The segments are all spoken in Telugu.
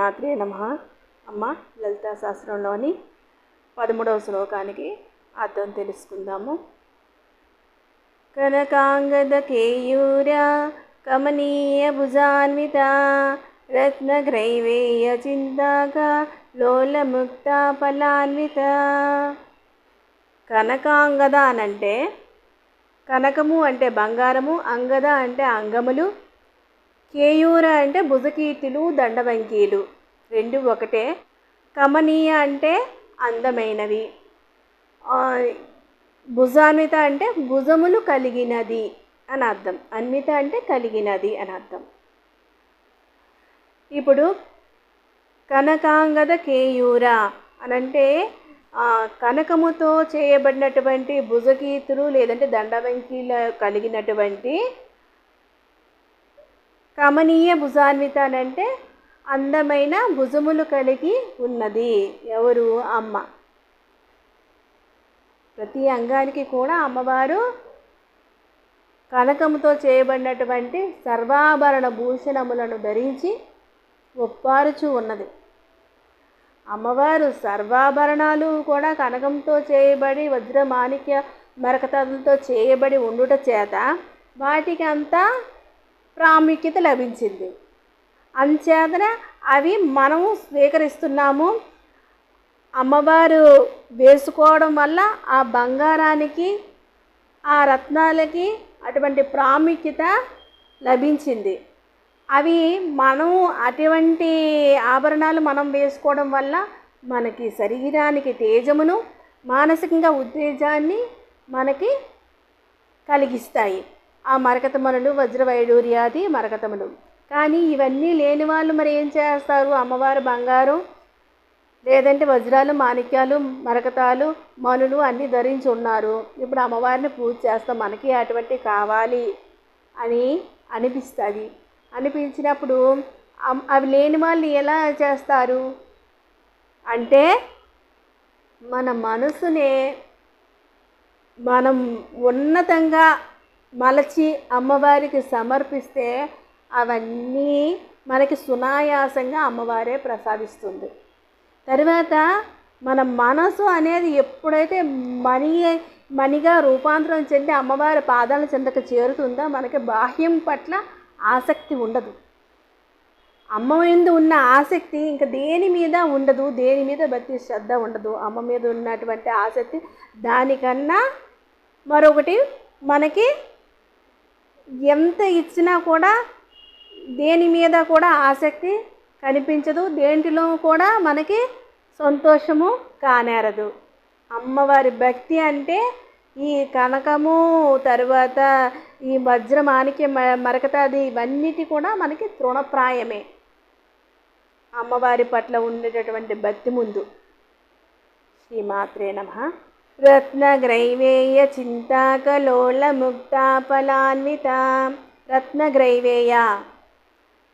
శ్రీమాత్రే నమ. అమ్మ లలితా శాస్త్రంలోని పదమూడవ శ్లోకానికి అర్థం తెలుసుకుందాము. కనకాంగద కేయూర కమనీయ భుజాన్విత రత్నగ్రైవేయ చింతాక లోలముక్త ఫలాన్విత. కనకాంగద అనంటే కనకము అంటే బంగారము అంగద అంటే అంగములు కేయూర అంటే భుజకీర్తులు దండవంకీలు. రెండు ఒకటే. కమనీయ అంటే అందమైనవి. భుజాన్విత అంటే భుజములు కలిగినది అని అర్థం. అన్విత అంటే కలిగినది అని అర్థం. ఇప్పుడు కనకాంగద కేయూర అనంటే కనకముతో చేయబడినటువంటి భుజకీర్తులు లేదంటే దండవంకీలు కలిగినటువంటి కమనీయ భుజాన్విత అంటే అందమైన భుజములు కలిగి ఉన్నది. ఎవరు? అమ్మ. ప్రతి అంగానికి కూడా అమ్మవారు కనకముతో చేయబడినటువంటి సర్వాభరణ భూషణములను ధరించి ఒప్పారుచు ఉన్నది. అమ్మవారు సర్వాభరణాలు కూడా కనకంతో చేయబడి వజ్రమాణిక్య మరకతలతో చేయబడి ఉండుట చేత వాటికి అంతా ప్రాముఖ్యత లభించింది. అంచేతన అవి మనము స్వీకరిస్తున్నాము. అమ్మవారు వేసుకోవడం వల్ల ఆ బంగారానికి ఆ రత్నాలకి అటువంటి ప్రాముఖ్యత లభించింది. అవి మనం అటువంటి ఆభరణాలు మనం వేసుకోవడం వల్ల మనకి శరీరానికి తేజమును మానసికంగా ఉత్తేజాన్ని మనకి కలిగిస్తాయి. ఆ మరకతమనులు వజ్రవైడూర్యాది మరకతములు కానీ ఇవన్నీ లేని వాళ్ళు మరి ఏం చేస్తారు? అమ్మవారు బంగారం లేదంటే వజ్రాలు మాణిక్యాలు మరకతాలు మనులు అన్నీ ధరించి ఉన్నారు. ఇప్పుడు అమ్మవారిని పూజ చేస్తాం. మనకి అటువంటి కావాలి అని అనిపిస్తుంది. అనిపించినప్పుడు అమ్- అవి లేని వాళ్ళు ఎలా చేస్తారు? అంటే మన మనసునే మనం ఉన్నతంగా మలచి అమ్మవారికి సమర్పిస్తే అవన్నీ మనకి సునాయాసంగా అమ్మవారే ప్రసాదిస్తుంది. తర్వాత మన మనసు అనేది ఎప్పుడైతే మణి మణిగా రూపాంతరం చెంది అమ్మవారి పాదాల చెందకు చేరుతుందో మనకి బాహ్యం పట్ల ఆసక్తి ఉండదు. అమ్మ మీద ఉన్న ఆసక్తి ఇంకా దేని మీద ఉండదు దేని మీద భక్తి శ్రద్ధ ఉండదు. అమ్మ మీద ఉన్నటువంటి ఆసక్తి దానికన్నా మరొకటి మనకి ఎంత ఇచ్చినా కూడా దేని మీద కూడా ఆసక్తి కనిపించదు దేంటిలో కూడా మనకి సంతోషము కానేరదు. అమ్మవారి భక్తి అంటే ఈ కనకము తర్వాత ఈ వజ్రమానికి మరకతాది ఇవన్నిటి కూడా మనకి తృణప్రాయమే. అమ్మవారి పట్ల ఉండేటటువంటి భక్తి ముందు. శ్రీమాత్రే నమ. రత్నగ్రైవేయ చింతాకలోల ముక్తాఫలాన్విత రత్నగ్రైవేయ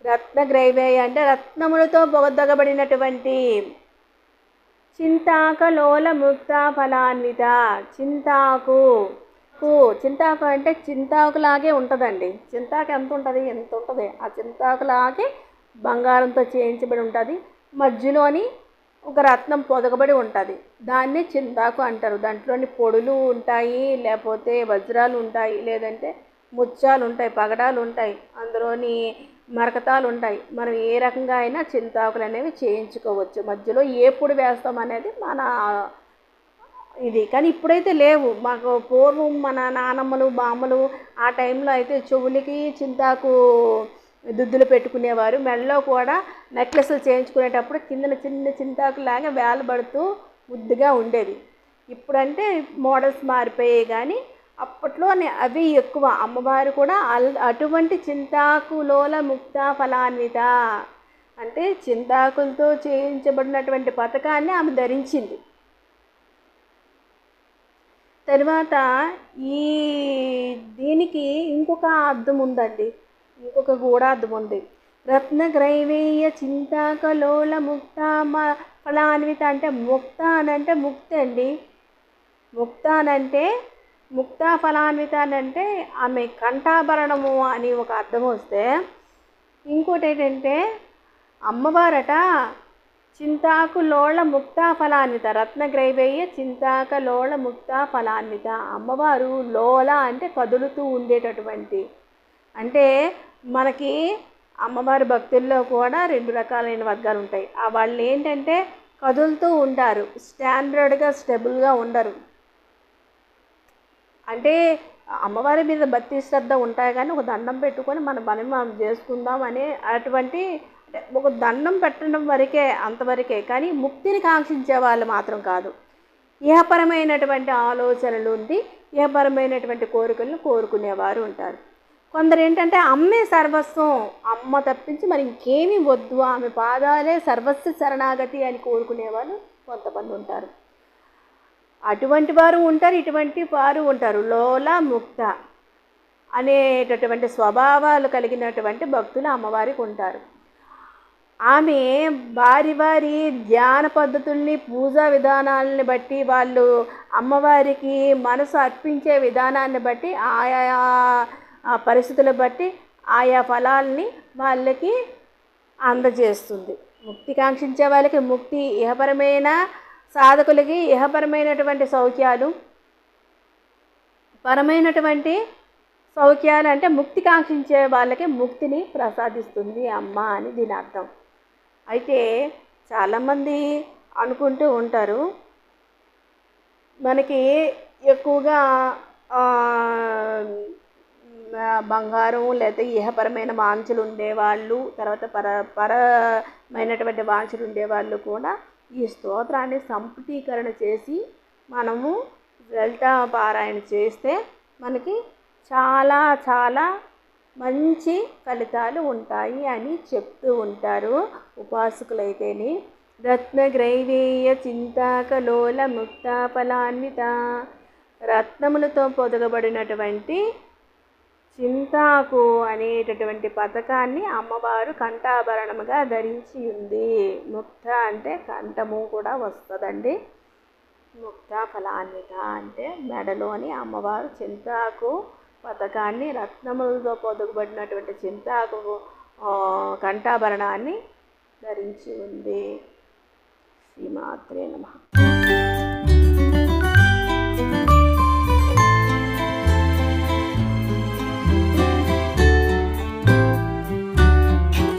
రత్నగ్రైవేయ అంటే రత్నములతో పొగదొగబడినటువంటి చింతాకలోల ముక్తాఫలాన్విత చింతాకు కు. చింతాకు అంటే చింతాకులాగే ఉంటుందండి. చింతాకు ఎంత ఉంటుంది? ఎంత ఉంటుంది? ఆ చింతాకులాగే బంగారంతో చేయించబడి ఉంటుంది. మధ్యలోని ఒక రత్నం పొదగబడి ఉంటుంది. దాన్ని చింతాకు అంటారు. దాంట్లోని పొడులు ఉంటాయి లేకపోతే వజ్రాలు ఉంటాయి లేదంటే ముత్యాలు ఉంటాయి పగడాలు ఉంటాయి అందులోని మరకతాలు ఉంటాయి మనం ఏ రకంగా అయినా చింతాకులు అనేవి చేయించుకోవచ్చు. మధ్యలో ఏ పొడి వేస్తాం అనేది మన ఇది. కానీ ఇప్పుడైతే లేవు. మాకు పూర్వం మన నానమ్మలు బామ్మలు ఆ టైంలో అయితే చెవులకి చింతాకు దుద్దులు పెట్టుకునేవారు. మెడలో కూడా నెక్లెస్లు చేయించుకునేటప్పుడు కిందన చిన్న చింతాకులాగా వేలబడుతూ ముద్దుగా ఉండేది. ఇప్పుడంటే మోడల్స్ మారిపోయాయి కానీ అప్పట్లోనే అవి ఎక్కువ. అమ్మవారు కూడా అల్- అటువంటి చింతాకులోల ముక్త ఫలాన్విత అంటే చింతాకులతో చేయించబడినటువంటి పథకాన్ని ఆమె ధరించింది. తర్వాత ఈ దీనికి ఇంకొక అర్థం ఉందండి. ఇంకొక కూడా అర్థం ఉంది. రత్నగ్రైవేయ చింతాకలోల ముక్త మ- ఫలాన్విత అంటే ముక్త అనంటే అంటే ముక్తి అండి. ముక్త అనంటే అంటే ముక్తా ఫలాన్విత అని అంటే ఆమె కంఠాభరణము అని ఒక అర్థం వస్తే ఇంకోటి ఏంటంటే అమ్మవారట చింతాకు లోళ ముక్తా ఫలాన్విత రత్నగ్రైవేయ చింతాక లోళ ముక్తా ఫలాన్విత. అమ్మవారు లోల అంటే కదులుతూ ఉండేటటువంటి అంటే మనకి అమ్మవారి భక్తుల్లో కూడా రెండు రకాలైన వర్గాలు ఉంటాయి. ఆ వాళ్ళు ఏంటంటే కదులుతూ ఉంటారు. స్టాండర్డ్గా స్టెబుల్గా ఉండరు. అంటే అమ్మవారి మీద భక్తి శ్రద్ధ ఉంటాయి కానీ ఒక దండం పెట్టుకొని మన పని మనం చేసుకుందాం అనే అటువంటి ఒక దండం పెట్టడం వరకే అంతవరకే కానీ ముక్తిని కాంక్షించే వాళ్ళు మాత్రం కాదు. ఇహపరమైనటువంటి ఆలోచనలు ఉండి ఇహపరమైనటువంటి కోరికలను కోరుకునేవారు ఉంటారు. కొందరు ఏంటంటే అమ్మే సర్వస్వం అమ్మ తప్పించి మరి ఇంకేమీ వద్దు ఆమె పాదాలే సర్వస్వ శరణాగతి అని కోరుకునేవాళ్ళు కొంతమంది ఉంటారు. అటువంటి వారు ఉంటారు ఇటువంటి వారు ఉంటారు. లోల ముక్త అనేటటువంటి స్వభావాలు కలిగినటువంటి భక్తులు అమ్మవారికి ఉంటారు. ఆమె వారి వారి ధ్యాన పద్ధతుల్ని పూజా విధానాలని బట్టి వాళ్ళు అమ్మవారికి మనసు అర్పించే విధానాన్ని బట్టి ఆయా ఆ పరిస్థితులు బట్టి ఆయా ఫలాల్ని వాళ్ళకి అందజేస్తుంది. ముక్తి కాంక్షించే వాళ్ళకి ముక్తి ఇహపరమైన సాధకులకి ఇహపరమైనటువంటి సౌఖ్యాలు పరమైనటువంటి సౌఖ్యాలు అంటే ముక్తి కాంక్షించే వాళ్ళకి ముక్తిని ప్రసాదిస్తుంది అమ్మ అని దీని అర్థం. అయితే చాలామంది అనుకుంటూ ఉంటారు మనకి ఎక్కువగా బంగారం లేదా ఇహపరమైన వాంఛలు ఉండేవాళ్ళు తర్వాత పర పరమైనటువంటి వాంఛలు ఉండేవాళ్ళు కూడా ఈ స్తోత్రాన్ని సంపుటీకరణ చేసి మనము లలిత పారాయణ చేస్తే మనకి చాలా చాలా మంచి ఫలితాలు ఉంటాయి అని చెప్తూ ఉంటారు ఉపాసకులైతేనే. రత్నగ్రైవేయ చింతాకలోల ముక్తాఫలాన్విత రత్నములతో పొదగబడినటువంటి చింతాకు అనేటటువంటి పథకాన్ని అమ్మవారు కంఠాభరణముగా ధరించి ఉంది. ముక్త అంటే కంఠము కూడా వస్తుందండి. ముక్త ఫలాన్విత అంటే మెడలోని అమ్మవారు చింతాకు పథకాన్ని రత్నములతో పొదుగుబడినటువంటి చింతాకు కంఠాభరణాన్ని ధరించి ఉంది. శ్రీమాత్రే నమ.